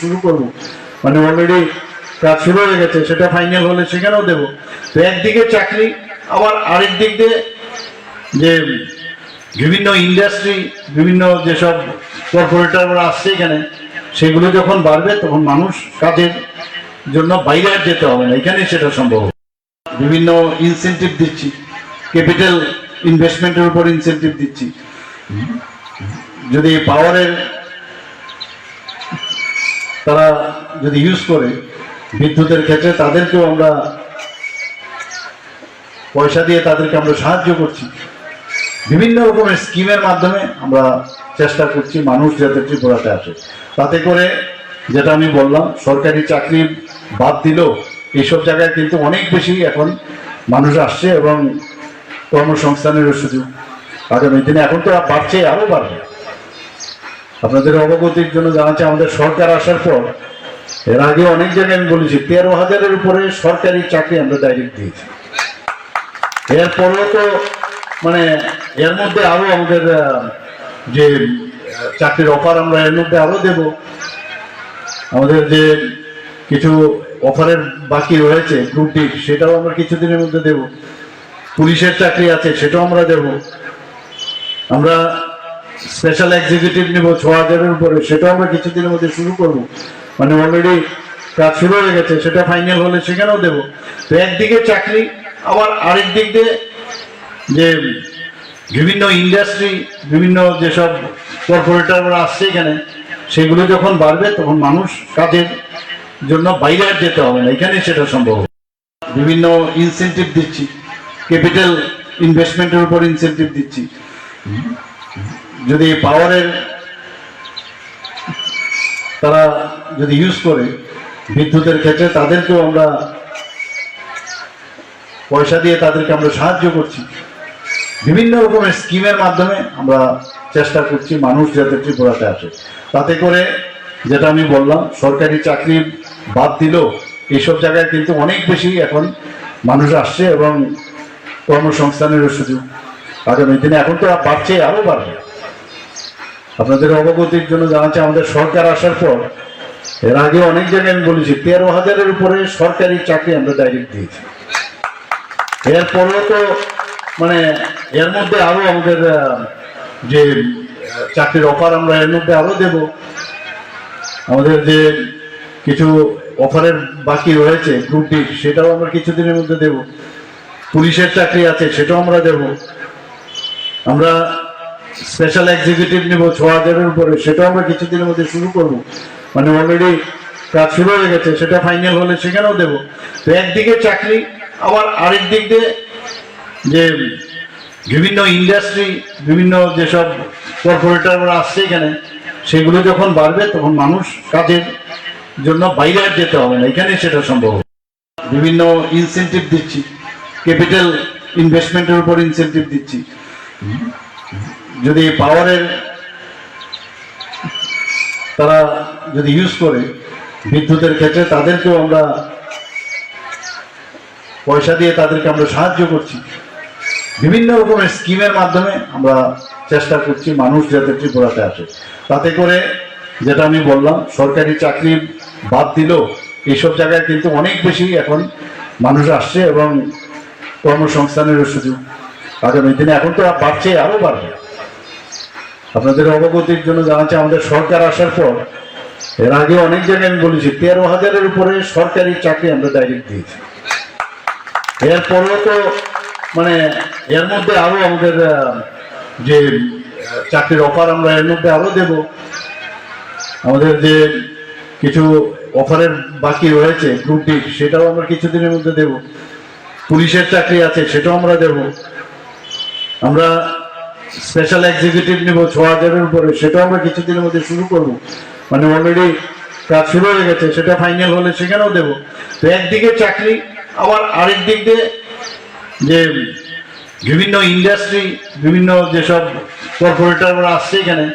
শুরু করব। মানে অলরেডি কাজ শুরু হয়ে গেছে, সেটা ফাইনাল হলে সেখানেও দেব। তো একদিকে চাকরি, আবার আরেক দিক দিয়ে যে বিভিন্ন ইন্ডাস্ট্রি বিভিন্ন যেসব কর্পোরেটররা আসছে এখানে, সেগুলো যখন বাড়বে, তখন মানুষ কাজের জন্য বাইরে আর যেতে হবে না। এখানে সেটা সম্ভব বিভিন্ন ইনসেন্টিভ দিচ্ছি। ক্যাপিটাল ইনভেস্টমেন্টের উপর ইনসেন্টিভ দিচ্ছি। যদি পাওয়ারের তারা যদি ইউজ করে বিদ্যুতের ক্ষেত্রে তাদেরকেও আমরা পয়সা দিয়ে তাদেরকে আমরা সাহায্য করছি। বিভিন্ন রকমের স্কিমের মাধ্যমে আমরা চেষ্টা করছি মানুষ যাতে ত্রিপুরাতে আসে। তাতে করে যেটা আমি বললাম, সরকারি চাকরি বাদ দিলেও এইসব জায়গায় কিন্তু অনেক বেশি এখন মানুষ আসছে এবং কর্মসংস্থানেরও সুযোগ। আগামী দিনে এখন তো বাড়ছে, আরও বাড়বে। আপনাদের অবগতির জন্য জানাচ্ছি, আমাদের সরকার আসার পর, এর আগে অনেক জায়গায় আমি বলেছি, তেরো হাজারের উপরে সরকারি চাকরি আমরা ডাইরেক্ট দিয়েছি। এরপরেও তো মানে এর মধ্যে আরও আমাদের যে, চাকরির অফার আমরা এর মধ্যে আরও দেব। আমাদের যে কিছু অফারের বাকি রয়েছে গ্রুপ ডি সেটাও আমরা কিছুদিনের মধ্যে দেব। পুলিশের চাকরি আছে, সেটাও আমরা দেব। আমরা স্পেশাল এক্সিকিউটিভ নেব ছ হাজারের উপরে, সেটাও আমরা কিছুদিনের মধ্যে শুরু করব। মানে অলরেডি কাজ শুরু হয়ে গেছে, সেটা ফাইনাল হলে সেখানেও দেবো। তো একদিকে চাকরি, আবার আরেক দিক দিয়ে যে বিভিন্ন ইন্ডাস্ট্রি বিভিন্ন যেসব কর্পোরেটররা আসছে এখানে, সেগুলো যখন বাড়বে, তখন মানুষ কাজের জন্য বাইরে যেতে হবে না। এখানে সেটা সম্ভব বিভিন্ন ইনসেন্টিভ দিচ্ছি। ক্যাপিটাল ইনভেস্টমেন্টের উপর ইনসেন্টিভ দিচ্ছি। যদি পাওয়ারের তারা যদি ইউজ করে বিদ্যুতের ক্ষেত্রে, তাদেরকেও আমরা পয়সা দিয়ে তাদেরকে আমরা সাহায্য করছি। বিভিন্ন রকমের স্কিমের মাধ্যমে আমরা চেষ্টা করছি মানুষ যাতে ত্রিপুরাতে আসে। তাতে করে যেটা আমি বললাম, সরকারি চাকরি বাদ দিলেও এইসব জায়গায় কিন্তু অনেক বেশি এখন মানুষ আসছে এবং কর্মসংস্থানেরও সুযোগ। আগামী দিনে এখন তো বাড়ছে, আরও বাড়বে। আপনাদের অবগতির জন্য জানাচ্ছি, আমাদের সরকার আসার পর, এর আগে অনেক জায়গায় আমি বলেছি, তেরো হাজারের উপরে সরকারি চাকরি আমরা ডাইরেক্ট দিয়েছি। এরপরেও তো মানে এর মধ্যে আরও আমাদের যে, চাকরির অফার আমরা এর মধ্যে আরও দেব। আমাদের যে কিছু অফারের বাকি রয়েছে গ্রুপ ডি সেটাও আমরা কিছুদিনের মধ্যে দেব। পুলিশের চাকরি আছে, সেটাও আমরা দেব। আমরা স্পেশাল এক্সিকিউটিভ নেব ছ হাজারের উপরে। সেটাও আমরা কিছুদিনের মধ্যে শুরু করব। মানে অলরেডি কাজ শুরু হয়ে গেছে, সেটা ফাইনাল হলে সেখানেও দেবো। তো একদিকে চাকরি, আবার আরেক দিক দিয়ে যে বিভিন্ন ইন্ডাস্ট্রি বিভিন্ন যেসব কর্পোরেটররা আসছে এখানে, সেগুলো যখন বাড়বে, তখন মানুষ কাজের জন্য বাইরে আর যেতে হবে না। এখানে সেটা সম্ভব বিভিন্ন ইনসেন্টিভ দিচ্ছি। ক্যাপিটাল ইনভেস্টমেন্টের উপর ইনসেন্টিভ দিচ্ছি। যদি পাওয়ারের তারা যদি ইউজ করে বিদ্যুতের ক্ষেত্রে, তাদেরকেও আমরা পয়সা দিয়ে তাদেরকে আমরা সাহায্য করছি। বিভিন্ন রকমের স্কিমের মাধ্যমে আমরা চেষ্টা করছি মানুষ যাতে ত্রিপুরাতে আসে। তাতে করে যেটা আমি বললাম, সরকারি চাকরি বাদ দিলেও এইসব জায়গায় কিন্তু অনেক বেশি এখন মানুষ আসছে এবং কর্মসংস্থানেরও সুযোগ। আগামী দিনে এখন তো বাড়ছে, আরও বাড়বে। আপনাদের অবগতির জন্য জানাচ্ছি, আমাদের সরকার আসার পর, এর আগে অনেক জায়গায় আমি বলেছি, তেরো হাজারের উপরে সরকারি চাকরি আমরা ডাইরেক্ট দিয়েছি। এরপরেও তো মানে এর মধ্যে আরও আমাদের যে চাকরির অফার আমরা এর মধ্যে আরও দেব। আমাদের যে কিছু অফারের বাকি রয়েছে গ্রুপ ডি সেটাও আমরা কিছুদিনের মধ্যে দেব। পুলিশের চাকরি আছে, সেটাও আমরা দেব। আমরা স্পেশাল এক্সিকিউটিভ নেব ছ হাজারের উপরে, সেটাও আমরা কিছুদিনের মধ্যে শুরু করব। মানে অলরেডি কাজ শুরু হয়ে গেছে, সেটা ফাইনাল হলে সেখানেও দেব। তো একদিকে চাকরি, আবার আরেক দিক দিয়ে যে বিভিন্ন ইন্ডাস্ট্রি বিভিন্ন যেসব কর্পোরেটররা আসছে এখানে,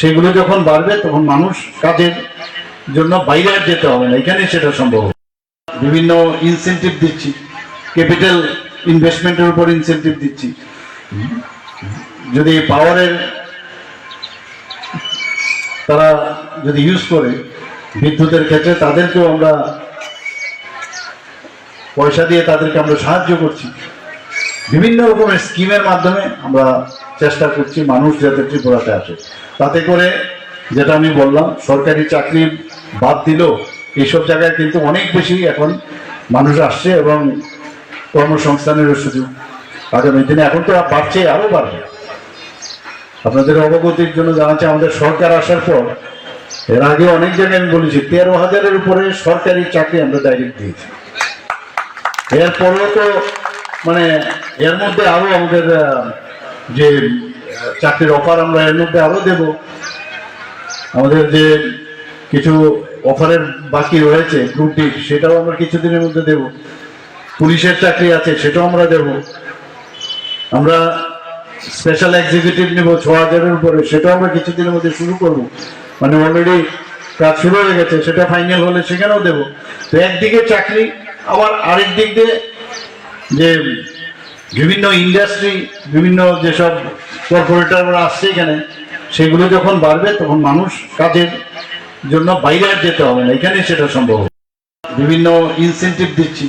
সেগুলো যখন বাড়বে, তখন মানুষ কাজের জন্য বাইরে আর যেতে হবে না। এখানে সেটা সম্ভব বিভিন্ন ইনসেন্টিভ দিচ্ছি। ক্যাপিটাল ইনভেস্টমেন্টের উপর ইনসেন্টিভ দিচ্ছি। যদি পাওয়ারের তারা যদি ইউজ করে বিদ্যুতের ক্ষেত্রে, তাদেরকেও আমরা পয়সা দিয়ে তাদেরকে আমরা সাহায্য করছি। বিভিন্ন রকমের স্কিমের মাধ্যমে আমরা চেষ্টা করছি মানুষ যাতে ত্রিপুরাতে আসে। তাতে করে যেটা আমি বললাম, সরকারি চাকরি বাদ দিলেও এইসব জায়গায় কিন্তু অনেক বেশি এখন মানুষ আসছে এবং কর্মসংস্থানেরও সুযোগ। আগামী দিনে এখন তো বাড়ছে, আরও বাড়বে। আপনাদের অবগতির জন্য জানাচ্ছি, আমাদের সরকার আসার পর, এর আগে অনেক জায়গায় আমি বলেছি, তেরো হাজারের উপরে সরকারি চাকরি আমরা ডাইরেক্ট দিয়েছি। এরপরেও তো মানে এর মধ্যে আরও আমাদের যে, চাকরির অফার আমরা এর মধ্যে আরও দেব। আমাদের যে কিছু অফারের বাকি রয়েছে গ্রুপ ডি সেটাও আমরা কিছুদিনের মধ্যে দেব। পুলিশের চাকরি আছে, সেটাও আমরা দেব। আমরা স্পেশাল এক্সিকিউটিভ নেব ছ হাজারের উপরে। সেটাও আমরা কিছুদিনের মধ্যে শুরু করব। মানে অলরেডি কাজ শুরু হয়ে গেছে, সেটা ফাইনাল হলে সেখানেও দেবো। তো একদিকে চাকরি, আবার আরেক দিক দিয়ে যে বিভিন্ন ইন্ডাস্ট্রি বিভিন্ন যেসব কর্পোরেটররা আসছে এখানে, সেগুলো যখন বাড়বে, তখন মানুষ কাজের জন্য বাইরে আর যেতে হবে না। এখানে সেটা সম্ভব বিভিন্ন ইনসেন্টিভ দিচ্ছি।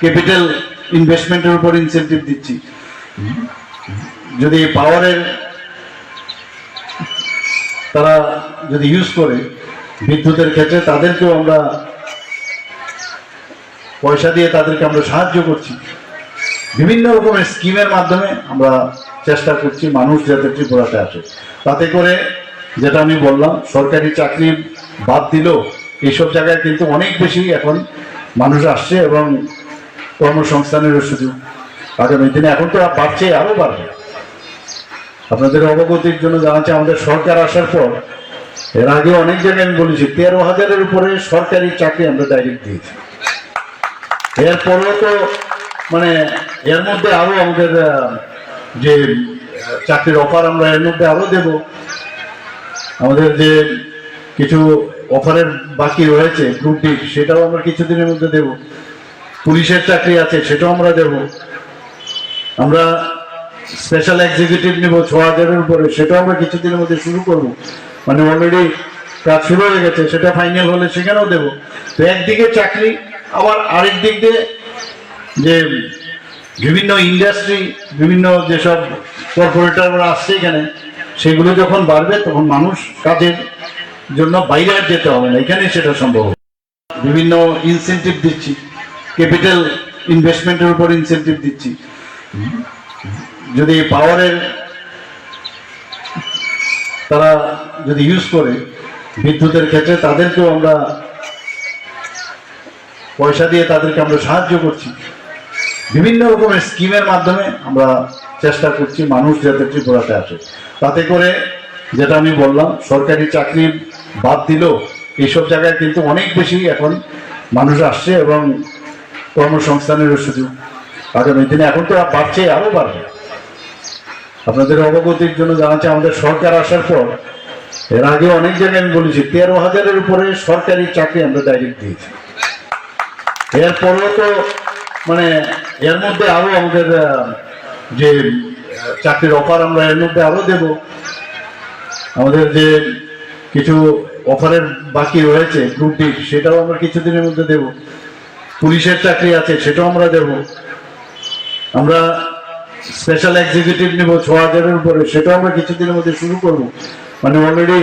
ক্যাপিটাল ইনভেস্টমেন্টের উপর ইনসেন্টিভ দিচ্ছি। যদি পাওয়ারের তারা যদি ইউজ করে বিদ্যুতের ক্ষেত্রে, তাদেরকেও আমরা পয়সা দিয়ে তাদেরকে আমরা সাহায্য করছি। বিভিন্ন রকমের স্কিমের মাধ্যমে আমরা চেষ্টা করছি মানুষ যাতে ত্রিপুরাতে আসে। তাতে করে যেটা আমি বললাম, সরকারি চাকরি বাদ দিলেও এইসব জায়গায় কিন্তু অনেক বেশি এখন মানুষ আসছে এবং কর্মসংস্থানেরও সুযোগ। আগামী দিনে এখন তো বাড়ছে, আরও বাড়বে। আপনাদের অবগতির জন্য জানাচ্ছি, আমাদের সরকার আসার পর, এর আগে অনেক জায়গায় আমি বলেছি, তেরো হাজারের উপরে সরকারি চাকরি আমরা ডাইরেক্ট দিয়েছি। এরপরেও তো মানে এর মধ্যে আরও আমাদের যে, চাকরির অফার আমরা এর মধ্যে আরও দেব। আমাদের যে কিছু অফারের বাকি রয়েছে গ্রুপ ডি সেটাও আমরা কিছুদিনের মধ্যে দেব। পুলিশের চাকরি আছে, সেটাও আমরা দেব। আমরা স্পেশাল এক্সিকিউটিভ নেব ছ হাজারের উপরে, সেটাও আমরা কিছুদিনের মধ্যে শুরু করব। মানে অলরেডি কাজ শুরু হয়ে গেছে, সেটা ফাইনাল হলে সেখানেও দেব। তো একদিকে চাকরি, আবার আরেক দিক দিয়ে যে বিভিন্ন ইন্ডাস্ট্রি বিভিন্ন যেসব কর্পোরেটররা আসছে এখানে, সেগুলো যখন বাড়বে, তখন মানুষ কাজের জন্য বাইরে আর যেতে হবে না। এখানে সেটা সম্ভব বিভিন্ন ইনসেন্টিভ দিচ্ছি। ক্যাপিটাল ইনভেস্টমেন্টের উপর ইনসেন্টিভ দিচ্ছি। যদি পাওয়ারের তারা যদি ইউজ করে বিদ্যুতের ক্ষেত্রে, তাদেরকেও আমরা পয়সা দিয়ে তাদেরকে আমরা সাহায্য করছি। বিভিন্ন রকমের স্কিমের মাধ্যমে আমরা চেষ্টা করছি মানুষ যাতে ত্রিপুরাতে আসে। তাতে করে যেটা আমি বললাম, সরকারি চাকরি বাদ দিলেও এইসব জায়গায় কিন্তু অনেক বেশি এখন মানুষ আসছে এবং কর্মসংস্থানেরও সুযোগ। আগামী দিনে এখন তো বাড়ছে, আরও বাড়বে। আপনাদের অবগতির জন্য জানাচ্ছি, আমাদের সরকার আসার পর, এর আগে অনেক জায়গায় আমি বলেছি, তেরো হাজারের উপরে সরকারি চাকরি আমরা ডাইরেক্ট দিয়েছি। এরপরেও তো মানে এর মধ্যে আরও আমাদের যে চাকরির অফার আমরা এর মধ্যে আরও দেব। আমাদের যে কিছু অফারের বাকি রয়েছে গ্রুপ ডি সেটাও আমরা কিছুদিনের মধ্যে দেব। পুলিশের চাকরি আছে, সেটাও আমরা দেব। আমরা স্পেশাল এক্সিকিউটিভ নেব ছ হাজারের উপরে, সেটাও আমরা কিছুদিনের মধ্যে শুরু করব। মানে অলরেডি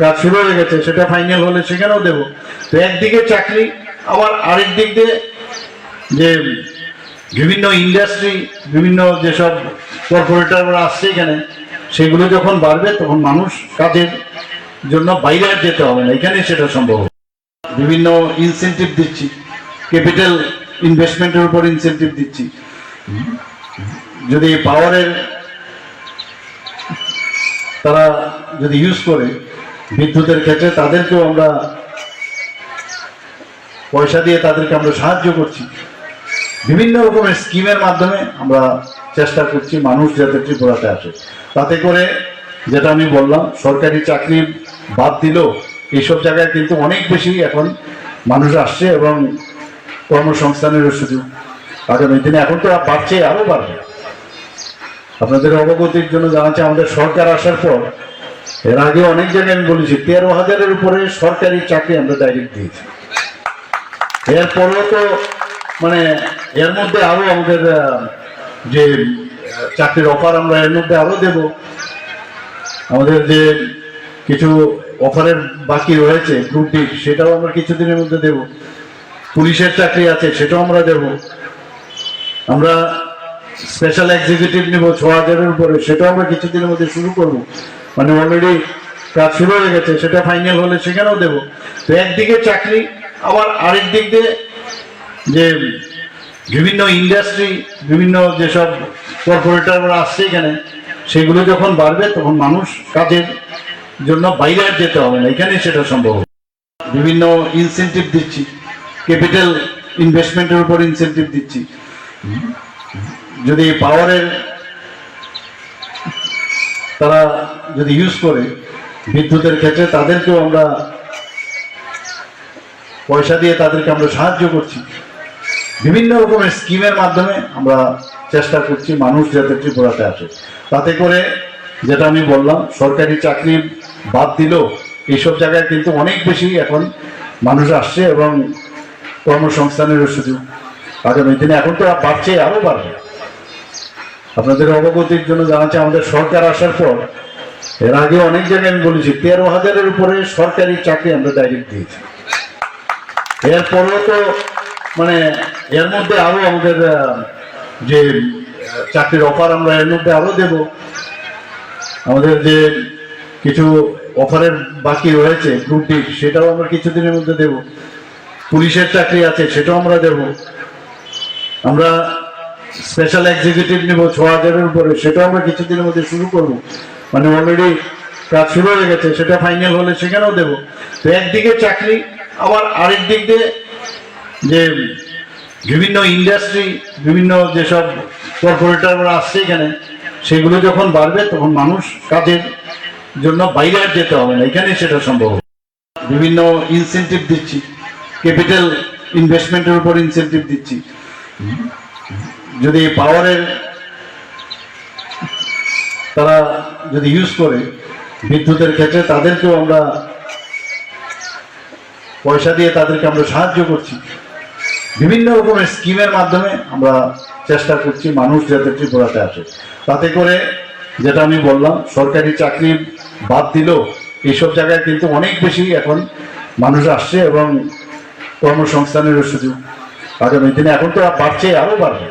কাজ শুরু হয়ে গেছে, সেটা ফাইনাল হলে সেখানেও দেব। তো একদিকে চাকরি, আবার আরেক দিক দিয়ে যে বিভিন্ন ইন্ডাস্ট্রি বিভিন্ন যেসব কর্পোরেটররা আসছে এখানে, সেগুলো যখন বাড়বে, তখন মানুষ কাজের জন্য বাইরে যেতে হবে না। এখানে সেটা সম্ভব বিভিন্ন ইনসেন্টিভ দিচ্ছি। ক্যাপিটাল ইনভেস্টমেন্টের উপর ইনসেন্টিভ দিচ্ছি। যদি পাওয়ারের তারা যদি ইউজ করে বিদ্যুতের ক্ষেত্রে, তাদেরকেও আমরা পয়সা দিয়ে তাদেরকে আমরা সাহায্য করছি। বিভিন্ন রকমের স্কিমের মাধ্যমে আমরা চেষ্টা করছি মানুষ যাতে ত্রিপুরাতে আসে। তাতে করে যেটা আমি বললাম, সরকারি চাকরি বাদ দিলেও এইসব জায়গায় কিন্তু অনেক বেশি এখন মানুষ আসছে এবং কর্মসংস্থানেরও সুযোগ আগামী দিনে। এখন তো বাড়ছে, আরও বাড়বে। আপনাদের অবগতির জন্য জানাচ্ছি, আমাদের সরকার আসার পর, এর আগে অনেক জায়গায় আমি বলেছি, তেরো হাজারের উপরে সরকারি চাকরি আমরা ডাইরেক্ট দিয়েছি। এরপরেও তো মানে এর মধ্যে আরও আমাদের যে, চাকরির অফার আমরা এর মধ্যে আরও দেব। আমাদের যে কিছু অফারের বাকি রয়েছে গ্রুপ ডি সেটাও আমরা কিছুদিনের মধ্যে দেব। পুলিশের চাকরি আছে, সেটাও আমরা দেব। আমরা স্পেশাল এক্সিকিউটিভ নেব ছ হাজারের উপরে। সেটাও আমরা কিছুদিনের মধ্যে শুরু করব। মানে অলরেডি কাজ শুরু হয়ে গেছে, সেটা ফাইনাল হলে সেখানেও দেবো। তো একদিকে চাকরি, আবার আরেক দিক দিয়ে যে বিভিন্ন ইন্ডাস্ট্রি বিভিন্ন যেসব কর্পোরেটররা আসছে এখানে, সেগুলো যখন বাড়বে, তখন মানুষ কাজের জন্য বাইরে আর যেতে হবে না। এখানে সেটা সম্ভব বিভিন্ন ইনসেন্টিভ দিচ্ছি। ক্যাপিটাল ইনভেস্টমেন্টের উপর ইনসেন্টিভ দিচ্ছি। যদি পাওয়ারের তারা যদি ইউজ করে বিদ্যুতের ক্ষেত্রে, তাদেরকেও আমরা পয়সা দিয়ে তাদেরকে আমরা সাহায্য করছি। বিভিন্ন রকমের স্কিমের মাধ্যমে আমরা চেষ্টা করছি মানুষ যাতে ত্রিপুরাতে আসে। তাতে করে যেটা আমি বললাম, সরকারি চাকরি বাদ দিলেও এইসব জায়গায় কিন্তু অনেক বেশি এখন মানুষ আসছে এবং কর্মসংস্থানেরও সুযোগ। আগামী দিনে এখন তো বাড়ছে, আরও বাড়বে। আপনাদের অবগতির জন্য জানাচ্ছি, আমাদের সরকার আসার পর, এর আগে অনেক জায়গায় আমি বলেছি তেরো হাজারের উপরে সরকারি চাকরি আমরা ডাইরেক্ট দিয়েছি। এরপরেও তো মানে এর মধ্যে আরও আমাদের যে, চাকরির অফার আমরা এর মধ্যে আরও দেব। আমাদের যে কিছু অফারের বাকি রয়েছে গ্রুপ সেটাও আমরা কিছুদিনের মধ্যে দেব। পুলিশের চাকরি আছে, সেটাও আমরা দেব। আমরা স্পেশাল এক্সিকিউটিভ নেব ছ হাজারের উপরে, সেটাও আমরা কিছুদিনের মধ্যে শুরু করব। মানে অলরেডি কাজ শুরু হয়ে গেছে, সেটা ফাইনাল হলে সেখানেও দেব। তো একদিকে চাকরি, আবার আরেক দিক দিয়ে যে বিভিন্ন ইন্ডাস্ট্রি বিভিন্ন যেসব কর্পোরেটররা আসছে এখানে, সেগুলো যখন বাড়বে, তখন মানুষ কাজের জন্য বাইরে আর যেতে হবে না। এখানে সেটা সম্ভব বিভিন্ন ইনসেন্টিভ দিচ্ছি। ক্যাপিটাল ইনভেস্টমেন্টের উপর ইনসেন্টিভ দিচ্ছি। যদি পাওয়ারের তারা যদি ইউজ করে বিদ্যুতের ক্ষেত্রে, তাদেরকেও আমরা পয়সা দিয়ে তাদেরকে আমরা সাহায্য করছি। বিভিন্ন রকমের স্কিমের মাধ্যমে আমরা চেষ্টা করছি মানুষ যাতে ত্রিপুরাতে আসে। তাতে করে যেটা আমি বললাম, সরকারি চাকরি বাদ দিলেও এইসব জায়গায় কিন্তু অনেক বেশি এখন মানুষ আসছে এবং কর্মসংস্থানেরও সুযোগ। আগামী দিনে এখন তো বাড়ছে, আরও বাড়বে।